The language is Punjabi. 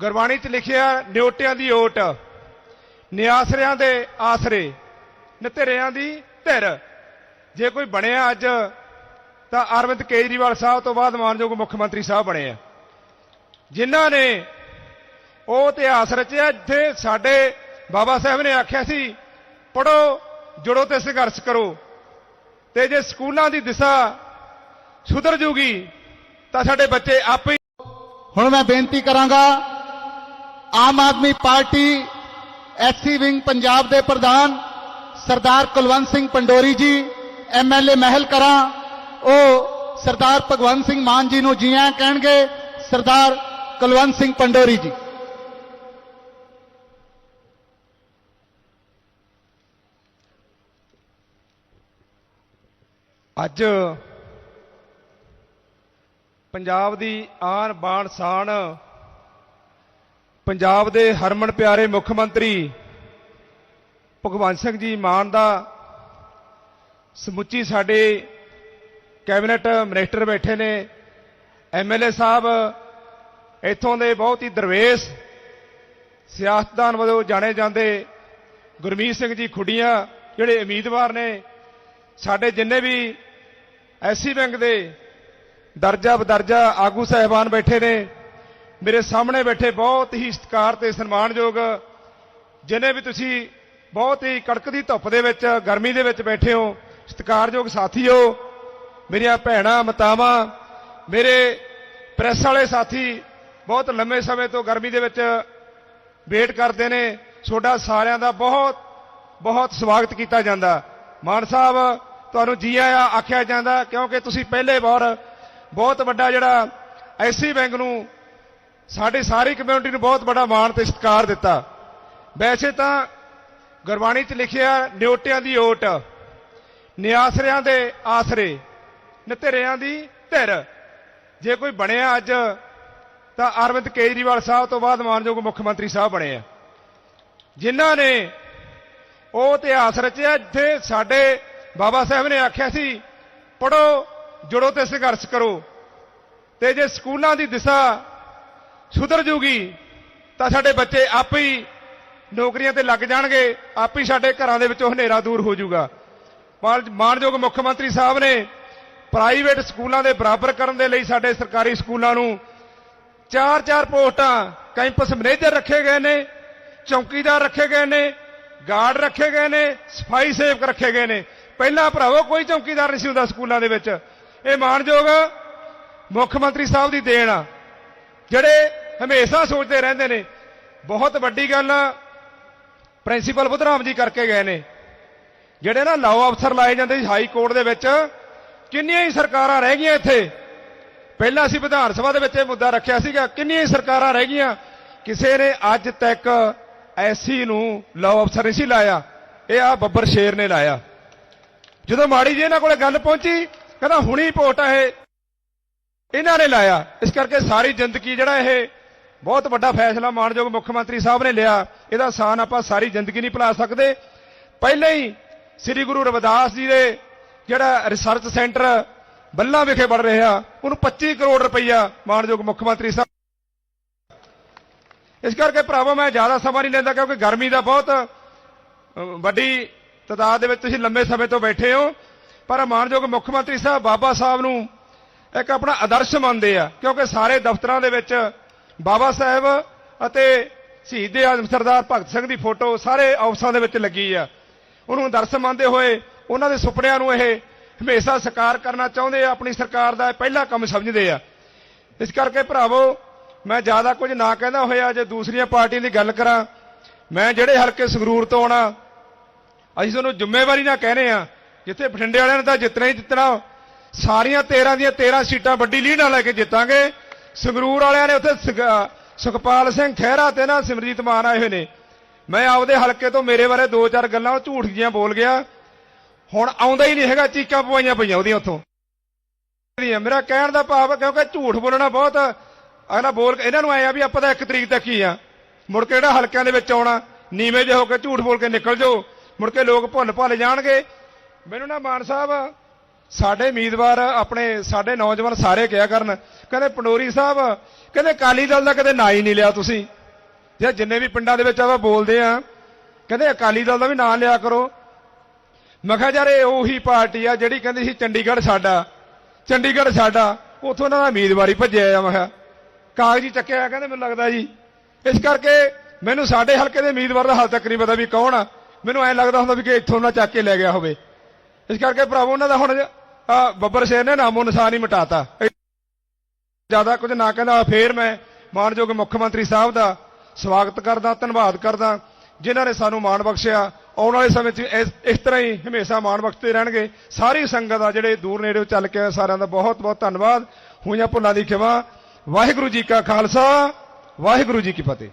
ਗੁਰਬਾਣੀ 'ਚ ਲਿਖਿਆ ਨਿਉਟਿਆਂ ਦੀ ਓਟ, ਨਿਆਸਰਿਆਂ ਦੇ ਆਸਰੇ, ਨਤੇਰਿਆਂ ਦੀ ਧਿਰ। ਜੇ ਕੋਈ ਬਣਿਆ ਅੱਜ, ਤਾਂ ਅਰਵਿੰਦ ਕੇਜਰੀਵਾਲ ਸਾਹਿਬ ਤੋਂ ਬਾਅਦ ਮਾਨਯੋਗ ਮੁੱਖ ਮੰਤਰੀ ਸਾਹਿਬ ਬਣੇ ਆ। ਜਿਨ੍ਹਾਂ ਨੇ ਉਹ ਇਤਿਹਾਸ ਰਚਿਆ ਜਿੱਥੇ ਸਾਡੇ ਬਾਬਾ ਸਾਹਿਬ ਨੇ ਆਖਿਆ ਸੀ ਪੜੋ ਜੁੜੋ ਤੇ ਸੰਘਰਸ਼ ਕਰੋ। ਤੇ ਜੇ ਸਕੂਲਾਂ ਦੀ ਦਿਸ਼ਾ ਸੁਧਰ ਜੂਗੀ, ਤਾਂ ਸਾਡੇ ਬੱਚੇ ਆਪੇ ਹੀ ਹੁਣ ਮੈਂ ਬੇਨਤੀ ਕਰਾਂਗਾ Aam Aadmi party SC wing Punjab ਦੇ ਪ੍ਰਧਾਨ ਸਰਦਾਰ ਕੁਲਵੰਤ ਸਿੰਘ ਪੰਡੋਰੀ ਜੀ ਐਮਐਲਏ ਮਹਿਲ ਕਰਾਂ, ਉਹ ਸਰਦਾਰ ਭਗਵੰਤ ਸਿੰਘ ਮਾਨ ਜੀ ਨੂੰ ਜੀਆਂ ਕਹਿਣਗੇ, ਸਰਦਾਰ ਕੁਲਵੰਤ ਸਿੰਘ ਪੰਡੋਰੀ ਜੀ। ਅੱਜ ਪੰਜਾਬ ਦੀ ਆਨ ਬਾਣ ਸ਼ਾਨ ਪੰਜਾਬ ਦੇ ਹਰਮਨ ਪਿਆਰੇ ਮੁੱਖ ਮੰਤਰੀ ਭਗਵੰਤ ਸਿੰਘ ਜੀ ਮਾਨ ਦਾ ਸਮੁੱਚੀ ਸਾਡੇ ਕੈਬਨਿਟ ਮਿਨਿਸਟਰ ਬੈਠੇ ਨੇ ਐਮਐਲਏ ਸਾਹਿਬ, ਇੱਥੋਂ ਦੇ ਬਹੁਤ ਹੀ ਦਰਵੇਸ਼ ਸਿਆਸਤਦਾਨ ਵਜੋਂ ਜਾਣੇ ਜਾਂਦੇ ਗੁਰਮੀਤ ਸਿੰਘ ਜੀ ਖੁੱਡੀਆਂ, ਜਿਹੜੇ ਉਮੀਦਵਾਰ ਨੇ, ਸਾਡੇ ਜਿੰਨੇ ਵੀ ਐਸੀ ਬੈਂਕ ਦੇ ਦਰਜਾ ਬਦਰਜਾ ਆਗੂ ਸਹਿਬਾਨ ਬੈਠੇ ਨੇ ਮੇਰੇ ਸਾਹਮਣੇ ਬੈਠੇ ਬਹੁਤ ਹੀ ਸਤਿਕਾਰ ਤੇ ਸਨਮਾਨਯੋਗ, ਜਿਨੇ ਵੀ ਤੁਸੀਂ ਬਹੁਤ ਹੀ ਕੜਕਦੀ ਧੁੱਪ ਦੇ ਵਿੱਚ, ਗਰਮੀ ਦੇ ਵਿੱਚ ਬੈਠੇ ਹੋ, ਸਤਿਕਾਰਯੋਗ ਸਾਥੀਓ, ਮੇਰੀਆਂ ਭੈਣਾਂ, ਮਤਾਵਾਂ, ਮੇਰੇ ਪ੍ਰੈਸ ਵਾਲੇ ਸਾਥੀ ਬਹੁਤ ਲੰਮੇ ਸਮੇਂ ਤੋਂ ਗਰਮੀ ਦੇ ਵਿੱਚ ਵੇਟ ਕਰਦੇ ਨੇ, ਤੁਹਾਡਾ ਸਾਰਿਆਂ ਦਾ ਬਹੁਤ ਬਹੁਤ ਸਵਾਗਤ ਕੀਤਾ ਜਾਂਦਾ। ਮਾਨ ਸਾਹਿਬ, ਤੁਹਾਨੂੰ ਜੀ ਆਇਆ ਆਖਿਆ ਜਾਂਦਾ ਕਿਉਂਕਿ ਤੁਸੀਂ ਪਹਿਲੇ ਵਾਰ ਬਹੁਤ ਵੱਡਾ ਜਿਹੜਾ ਐਸੀ ਬੈਂਕ ਨੂੰ ਸਾਡੀ ਸਾਰੀ ਕਮਿਊਨਿਟੀ ਨੂੰ ਬਹੁਤ ਵੱਡਾ ਮਾਣ ਤੇ ਸਤਿਕਾਰ ਦਿੱਤਾ। ਵੈਸੇ ਤਾਂ ਗੁਰਬਾਣੀ 'ਚ ਲਿਖਿਆ ਨਿਉਟਿਆਂ ਦੀ ਓਟ, ਨਿਆਸਰਿਆਂ ਦੇ ਆਸਰੇ, ਨਤੇਰਿਆਂ ਦੀ ਧਿਰ। ਜੇ ਕੋਈ ਬਣਿਆ ਅੱਜ, ਤਾਂ ਅਰਵਿੰਦ ਕੇਜਰੀਵਾਲ ਸਾਹਿਬ ਤੋਂ ਬਾਅਦ ਮਾਨਯੋਗ ਮੁੱਖ ਮੰਤਰੀ ਸਾਹਿਬ ਬਣੇ ਆ। ਜਿਨ੍ਹਾਂ ਨੇ ਉਹ ਇਤਿਹਾਸ ਰਚਿਆ ਜਿੱਥੇ ਸਾਡੇ ਬਾਬਾ ਸਾਹਿਬ ਨੇ ਆਖਿਆ ਸੀ ਪੜੋ ਜੁੜੋ ਤੇ ਸੰਘਰਸ਼ ਕਰੋ। ਤੇ ਜੇ ਸਕੂਲਾਂ ਦੀ ਦਿਸ਼ਾ ਸੁਧਰ ਜੂਗੀ, ਤਾਂ ਸਾਡੇ ਬੱਚੇ ਆਪ ਹੀ ਨੌਕਰੀਆਂ ਤੇ ਲੱਗ ਜਾਣਗੇ, ਆਪ ਹੀ ਸਾਡੇ ਘਰਾਂ ਦੇ ਵਿੱਚੋਂ ਹਨੇਰਾ ਦੂਰ ਹੋ ਜਾਊਗਾ ਮਾਨ- ਮਾਨਯੋਗ ਮੁੱਖ ਮੰਤਰੀ ਸਾਹਿਬ ਨੇ ਪ੍ਰਾਈਵੇਟ ਸਕੂਲਾਂ ਦੇ ਬਰਾਬਰ ਕਰਨ ਦੇ ਲਈ ਸਾਡੇ ਸਰਕਾਰੀ ਸਕੂਲਾਂ ਨੂੰ ਚਾਰ ਚਾਰ ਪੋਸਟਾਂ, ਕੈਂਪਸ ਮੈਨੇਜਰ ਰੱਖੇ ਗਏ ਨੇ, ਚੌਕੀਦਾਰ ਰੱਖੇ ਗਏ ਨੇ, ਗਾਰਡ ਰੱਖੇ ਗਏ ਨੇ, ਸਫ਼ਾਈ ਸੇਵਕ ਰੱਖੇ ਗਏ ਨੇ। ਪਹਿਲਾਂ ਭਰਾਵੋ, ਕੋਈ ਚੌਕੀਦਾਰ ਨਹੀਂ ਸੀ ਹੁੰਦਾ ਸਕੂਲਾਂ ਦੇ ਵਿੱਚ। ਇਹ ਮਾਨਯੋਗ ਮੁੱਖ ਮੰਤਰੀ ਸਾਹਿਬ ਦੀ ਦੇਣ ਆ। ਜਿਹੜੇ ਹਮੇਸ਼ਾ ਸੋਚਦੇ ਰਹਿੰਦੇ ਨੇ, ਬਹੁਤ ਵੱਡੀ ਗੱਲ ਪ੍ਰਿੰਸੀਪਲ ਬੁੱਧਰਾਮ ਜੀ ਕਰਕੇ ਗਏ ਨੇ। ਜਿਹੜੇ ਨਾ ਲਾਅ ਅਫਸਰ ਲਾਏ ਜਾਂਦੇ ਸੀ ਹਾਈ ਕੋਰਟ ਦੇ ਵਿੱਚ, ਕਿੰਨੀਆਂ ਹੀ ਸਰਕਾਰਾਂ ਰਹਿ ਗਈਆਂ ਇੱਥੇ। ਪਹਿਲਾਂ ਅਸੀਂ ਵਿਧਾਨ ਸਭਾ ਦੇ ਵਿੱਚ ਇਹ ਮੁੱਦਾ ਰੱਖਿਆ ਸੀਗਾ, ਕਿੰਨੀਆਂ ਹੀ ਸਰਕਾਰਾਂ ਰਹਿ ਗਈਆਂ। ਕਿਸੇ ਨੇ ਅੱਜ ਤੱਕ ਐਸੀ ਨੂੰ ਲਾਅ ਅਫਸਰ ਨਹੀਂ ਸੀ ਲਾਇਆ, ਇਹ ਆ ਬੱਬਰ ਸ਼ੇਰ ਨੇ ਲਾਇਆ। ਜਦੋਂ ਮਾੜੀ ਜੀ ਇਹਨਾਂ ਕੋਲੇ ਗੱਲ ਪਹੁੰਚੀ, ਕਹਿੰਦਾ ਹੁਣੀ ਪੋਟ ਆ ਇਹਨਾਂ ਨੇ ਲਾਇਆ। ਇਸ ਕਰਕੇ ਸਾਰੀ ਜ਼ਿੰਦਗੀ ਜਿਹੜਾ ਇਹ ਬਹੁਤ ਵੱਡਾ ਫੈਸਲਾ ਮਾਨਯੋਗ ਮੁੱਖ ਮੰਤਰੀ ਸਾਹਿਬ ਨੇ ਲਿਆ। ਇਹਦਾ ਸਾਨ ਆਪਾਂ ਸਾਰੀ ਜ਼ਿੰਦਗੀ ਨਹੀਂ ਭੁਲਾ ਸਕਦੇ। ਪਹਿਲਾਂ ਹੀ ਸ੍ਰੀ ਗੁਰੂ ਰਵਿਦਾਸ ਜੀ ਦੇ ਜਿਹੜਾ ਰਿਸਰਚ ਸੈਂਟਰ ਬੱਲਾ ਵਿਖੇ ਬਣ ਰਿਹਾ ਉਹਨੂੰ 25 ਕਰੋੜ ਰੁਪਈਆ ਮਾਨਯੋਗ ਮੁੱਖ ਮੰਤਰੀ ਸਾਹਿਬ ਇਸ ਕਰਕੇ ਭਰਾਵਾ, ਮੈਂ ਜ਼ਿਆਦਾ ਸਮਾਂ ਨਹੀਂ ਲੈਂਦਾ ਕਿਉਂਕਿ ਗਰਮੀ ਦਾ ਬਹੁਤ ਵੱਡੀ ਤਦਾਦ ਦੇ ਵਿੱਚ ਤੁਸੀਂ ਲੰਮੇ ਸਮੇਂ ਤੋਂ ਬੈਠੇ ਹੋ। ਪਰ ਮਾਨਯੋਗ ਮੁੱਖ ਮੰਤਰੀ ਸਾਹਿਬ ਬਾਬਾ ਸਾਹਿਬ ਨੂੰ ਇੱਕ ਆਪਣਾ ਆਦਰਸ਼ ਮੰਨਦੇ ਆ, ਕਿਉਂਕਿ ਸਾਰੇ ਦਫ਼ਤਰਾਂ ਦੇ ਵਿੱਚ ਬਾਬਾ ਸਾਹਿਬ ਅਤੇ ਸ਼ਹੀਦ ਆਜ਼ਮ ਸਰਦਾਰ ਭਗਤ ਸਿੰਘ ਦੀ ਫੋਟੋ ਸਾਰੇ ਆਫਿਸਾਂ ਦੇ ਵਿੱਚ ਲੱਗੀ ਆ। ਉਹਨੂੰ ਆਦਰਸ਼ ਮੰਨਦੇ ਹੋਏ ਉਹਨਾਂ ਦੇ ਸੁਪਨਿਆਂ ਨੂੰ ਇਹ ਹਮੇਸ਼ਾ ਸਾਕਾਰ ਕਰਨਾ ਚਾਹੁੰਦੇ ਆ, ਆਪਣੀ ਸਰਕਾਰ ਦਾ ਇਹ ਪਹਿਲਾ ਕੰਮ ਸਮਝਦੇ ਆ। ਇਸ ਕਰਕੇ ਭਰਾਵੋ, ਮੈਂ ਜ਼ਿਆਦਾ ਕੁਝ ਨਾ ਕਹਿੰਦਾ ਹੋਇਆ, ਜੇ ਦੂਸਰੀਆਂ ਪਾਰਟੀਆਂ ਦੀ ਗੱਲ ਕਰਾਂ, ਮੈਂ ਜਿਹੜੇ ਹਲਕੇ ਸੰਗਰੂਰ ਤੋਂ ਆਉਣਾ, ਅਸੀਂ ਤੁਹਾਨੂੰ ਜ਼ਿੰਮੇਵਾਰੀ ਨਾਲ ਕਹਿੰਦੇ ਆ ਜਿੱਥੇ ਬਠਿੰਡੇ ਵਾਲਿਆਂ ਨੇ ਤਾਂ ਜਿੱਤਣਾ ਹੀ ਜਿੱਤਣਾ ਸਾਰੀਆਂ 13 ਦੀਆਂ 13 ਸੀਟਾਂ ਵੱਡੀ ਲੀਡ ਨਾਲ ਲੈ ਕੇ ਜਿੱਤਾਂਗੇ। ਸੰਗਰੂਰ ਵਾਲਿਆਂ ਨੇ ਉੱਥੇ ਸੁਖਪਾਲ ਸਿੰਘ ਖਹਿਰਾ ਤੇ ਨਾ ਸਿਮਰਜੀਤ ਮਾਨ ਆਏ ਹੋਏ ਨੇ। ਮੈਂ ਆਪਦੇ ਹਲਕੇ ਤੋਂ ਮੇਰੇ ਬਾਰੇ ਦੋ ਚਾਰ ਗੱਲਾਂ, ਉਹ ਝੂਠ ਜੀਆਂ ਬੋਲ ਗਿਆ। ਹੁਣ ਆਉਂਦਾ ਹੀ ਨਹੀਂ ਹੈਗਾ, ਚੀਕਾਂ ਪਵਾਈਆਂ ਪਈਆਂ ਉਹਦੀਆਂ ਉੱਥੋਂ। ਮੇਰਾ ਕਹਿਣ ਦਾ ਭਾਵ, ਕਿਉਂਕਿ ਝੂਠ ਬੋਲਣਾ ਬਹੁਤ, ਅਗਲਾ ਬੋਲ ਇਹਨਾਂ ਨੂੰ ਆਇਆ ਵੀ ਆਪਾਂ ਤਾਂ ਇੱਕ ਤਰੀਕ ਤੱਕ ਹੀ ਆ। ਮੁੜ ਕੇ ਜਿਹੜਾ ਹਲਕਿਆਂ ਦੇ ਵਿੱਚ ਆਉਣਾ, ਨੀਵੇਂ ਜਿਹੇ ਹੋ ਕੇ ਝੂਠ ਬੋਲ ਕੇ ਨਿਕਲ ਜਾਓ। ਮੁੜ ਕੇ ਲੋਕ ਭੁੱਲ ਭੱਲ ਜਾਣਗੇ। ਮੈਨੂੰ ਨਾ ਮਾਨ ਸਾਹਿਬ ਸਾਡੇ ਉਮੀਦਵਾਰ ਆਪਣੇ ਸਾਡੇ ਨੌਜਵਾਨ ਸਾਰੇ ਕਿਹਾ ਕਰਨ, ਕਹਿੰਦੇ ਪੰਡੋਰੀ ਸਾਹਿਬ, ਕਹਿੰਦੇ ਅਕਾਲੀ ਦਲ ਦਾ ਕਦੇ ਨਾਂ ਹੀ ਨਹੀਂ ਲਿਆ ਤੁਸੀਂ। ਜੇ ਜਿੰਨੇ ਵੀ ਪਿੰਡਾਂ ਦੇ ਵਿੱਚ ਆਪਾਂ ਬੋਲਦੇ ਆ ਕਹਿੰਦੇ ਅਕਾਲੀ ਦਲ ਦਾ ਵੀ ਨਾਂ ਲਿਆ ਕਰੋ। ਮੈਂ ਕਿਹਾ ਯਾਰ ਇਹ ਉਹੀ ਪਾਰਟੀ ਆ ਜਿਹੜੀ ਕਹਿੰਦੀ ਸੀ ਚੰਡੀਗੜ੍ਹ ਸਾਡਾ ਚੰਡੀਗੜ੍ਹ ਸਾਡਾ, ਉੱਥੋਂ ਉਹਨਾਂ ਦਾ ਉਮੀਦਵਾਰੀ ਭੱਜਿਆ ਆ, ਮੈਂ ਕਿਹਾ। ਕਾਗਜ਼ੀ ਚੱਕਿਆ ਕਹਿੰਦੇ ਮੈਨੂੰ ਲੱਗਦਾ ਜੀ। ਇਸ ਕਰਕੇ ਮੈਨੂੰ ਸਾਡੇ ਹਲਕੇ ਦੇ ਉਮੀਦਵਾਰ ਦਾ ਹਾਲ ਤੱਕ ਨਹੀਂ ਪਤਾ ਵੀ ਕੌਣ ਆ। ਮੈਨੂੰ ਐਂ ਲੱਗਦਾ ਹੁੰਦਾ ਵੀ ਕਿ ਇੱਥੋਂ ਨਾ ਚੱਕ ਕੇ ਲੈ ਗਿਆ ਹੋਵੇ। ਇਸ ਕਰਕੇ ਭਰਾਵੋ ਉਹਨਾਂ ਦਾ ਹੁਣ ਬੱਬਰ ਸ਼ੇਰ ਨੇ ਨਾਮੋ ਨਿਸ਼ਾਨ ਹੀ ਮਿਟਾਤਾ। ਜ਼ਿਆਦਾ ਕੁਝ ਨਾ ਕਹਿੰਦਾ ਫੇਰ ਮੈਂ ਮਾਨਯੋਗ ਮੁੱਖ ਮੰਤਰੀ ਸਾਹਿਬ ਦਾ ਸਵਾਗਤ ਕਰਦਾ ਧੰਨਵਾਦ ਕਰਦਾ ਜਿਨ੍ਹਾਂ ਨੇ ਸਾਨੂੰ ਮਾਣ ਬਖਸ਼ਿਆ। ਆਉਣ ਵਾਲੇ ਸਮੇਂ 'ਚ ਇਸ ਇਸ ਤਰ੍ਹਾਂ ਹੀ ਹਮੇਸ਼ਾ ਮਾਣ ਬਖਸ਼ਦੇ ਰਹਿਣਗੇ। ਸਾਰੀ ਸੰਗਤ ਆ ਜਿਹੜੇ ਦੂਰ ਨੇੜੇ ਚੱਲ ਕੇ ਆਏ, ਸਾਰਿਆਂ ਦਾ ਬਹੁਤ ਬਹੁਤ ਧੰਨਵਾਦ। ਹੋਈਆਂ ਭੁੱਲਾਂ ਦੀ ਖਿਮਾ ਵਾਹਿਗੁਰੂ ਜੀ ਕਾ ਖਾਲਸਾ ਵਾਹਿਗੁਰੂ ਜੀ ਕੀ ਫਤਿਹ।